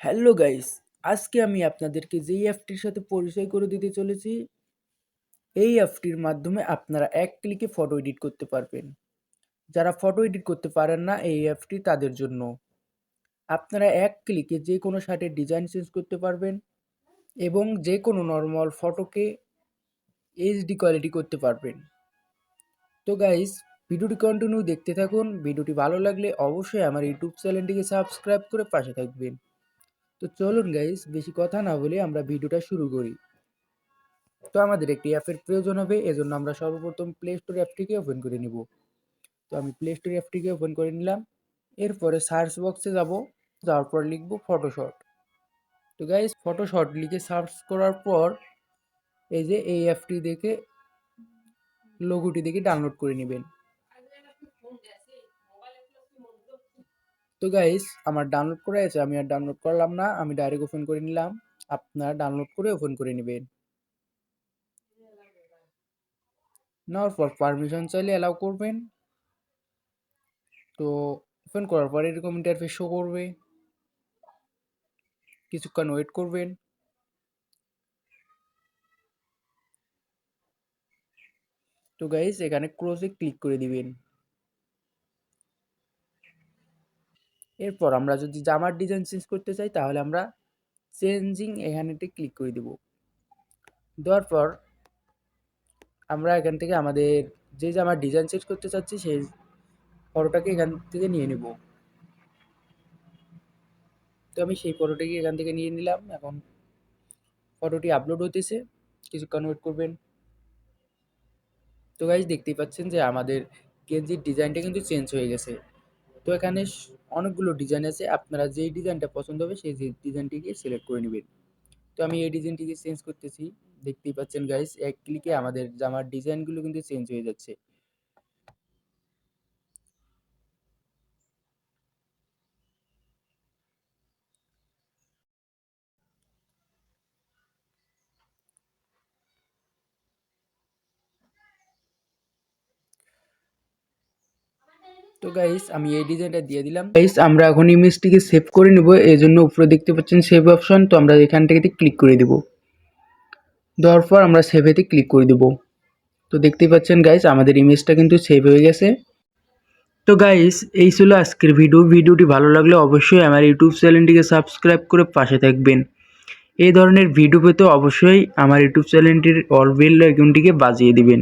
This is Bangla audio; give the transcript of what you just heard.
হ্যালো গাইস আজকে আমি আপনাদেরকে যেই অ্যাপটির সাথে পরিচয় করে দিতে চলেছি, এই অ্যাপটির মাধ্যমে আপনারা এক ক্লিকে ফটো এডিট করতে পারবেন। যারা ফটো এডিট করতে পারেন না এই অ্যাপটি তাদের জন্য। আপনারা এক ক্লিকে যে কোনো শার্টের ডিজাইন চেঞ্জ করতে পারবেন এবং যে কোনো নর্মাল ফটোকে এইচডি কোয়ালিটি করতে পারবেন। তো গাইস ভিডিওটি কন্টিনিউ দেখতে থাকুন। ভিডিওটি ভালো লাগলে অবশ্যই আমার ইউটিউব চ্যানেলটিকে সাবস্ক্রাইব করে পাশে থাকবেন। তো চলুন গাইস বেশি কথা না বলে আমরা ভিডিওটা শুরু করি। তো আমাদের একটি অ্যাপের প্রয়োজন হবে, এজন্য আমরা সর্বপ্রথম প্লে স্টোর অ্যাপটিকে ওপেন করে নিব। তো আমি প্লে স্টোর অ্যাপটিকে ওপেন করে নিলাম, এরপরে সার্চ বক্সে যাব, যাওয়ার পর লিখব ফটোশট তো গাইস ফটোশট লিখে সার্চ করার পর এই যে এই অ্যাপটি দেখে লোগোটি দেখে ডাউনলোড করে নেবেন। তো গাইস আমার ডাউনলোড করে আছে, আমি আর ডাউনলোড করলাম না, আমি ডাইরেক্ট ওপেন করে নিলাম। আপনারা ডাউনলোড করে ওপেন করে নেবেন। নেওয়ার পর পারমিশন চাইলে অ্যালাউ করবেন। তো ওপেন করার পর এরকম ইন্টারফেস শো করবে। কিছুক্ষণ ওয়েট করবেন। তো গাইস এখানে ক্রোজে ক্লিক করে দিবেন। এরপর আমরা যদি জামার ডিজাইন চেঞ্জ করতে চাই, তাহলে আমরা চেঞ্জিং এখানেতে ক্লিক করে দিব। দেওয়ার পর আমরা এখান থেকে আমাদের যে জামার ডিজাইন চেঞ্জ করতে চাচ্ছি, সেই ফটোটাকে এখান থেকে নিয়ে নেব। তো আমি সেই ফটোটাকে এখান থেকে নিয়ে নিলাম। এখন ফটোটি আপলোড হতেছে কিছুক্ষণ ওয়েট করবেন। তো গাইজ দেখতেই পাচ্ছেন যে আমাদের গেঞ্জির ডিজাইনটা কিন্তু চেঞ্জ হয়ে গেছে। তো এখানে অনেকগুলো ডিজাইন আছে। আপনারা যেই ডিজাইনটা পছন্দ হবে, সেই ডিজাইনটিকে সিলেক্ট করে নেবেন। তো আমি এই ডিজাইনটিকে চেঞ্জ করতেছি। দেখতেই পাচ্ছেন গাইস এক ক্লিকে আমাদের জামার ডিজাইনগুলো কিন্তু চেঞ্জ হয়ে যাচ্ছে। তো গাইস আমি এই ডিজাইনটা দিয়ে দিলাম। গাইস আমরা এখন ইমেজটিকে সেভ করে নেব। এই জন্য উপরে দেখতে পাচ্ছেন সেভ অপশন তো আমরা এখান থেকে ক্লিক করে দেব। দেওয়ার পর আমরা সেভেতে ক্লিক করে দেব। তো দেখতেই পাচ্ছেন গাইস আমাদের ইমেজটা কিন্তু সেভ হয়ে গেছে। তো গাইস এই ছিল আজকের ভিডিও ভিডিওটি ভালো লাগলে অবশ্যই আমার ইউটিউব চ্যানেলটিকে সাবস্ক্রাইব করে পাশে থাকবেন। এই ধরনের ভিডিও পেতে অবশ্যই আমার ইউটিউব চ্যানেলটির অল বেল আইকনটিকে বাজিয়ে দিবেন।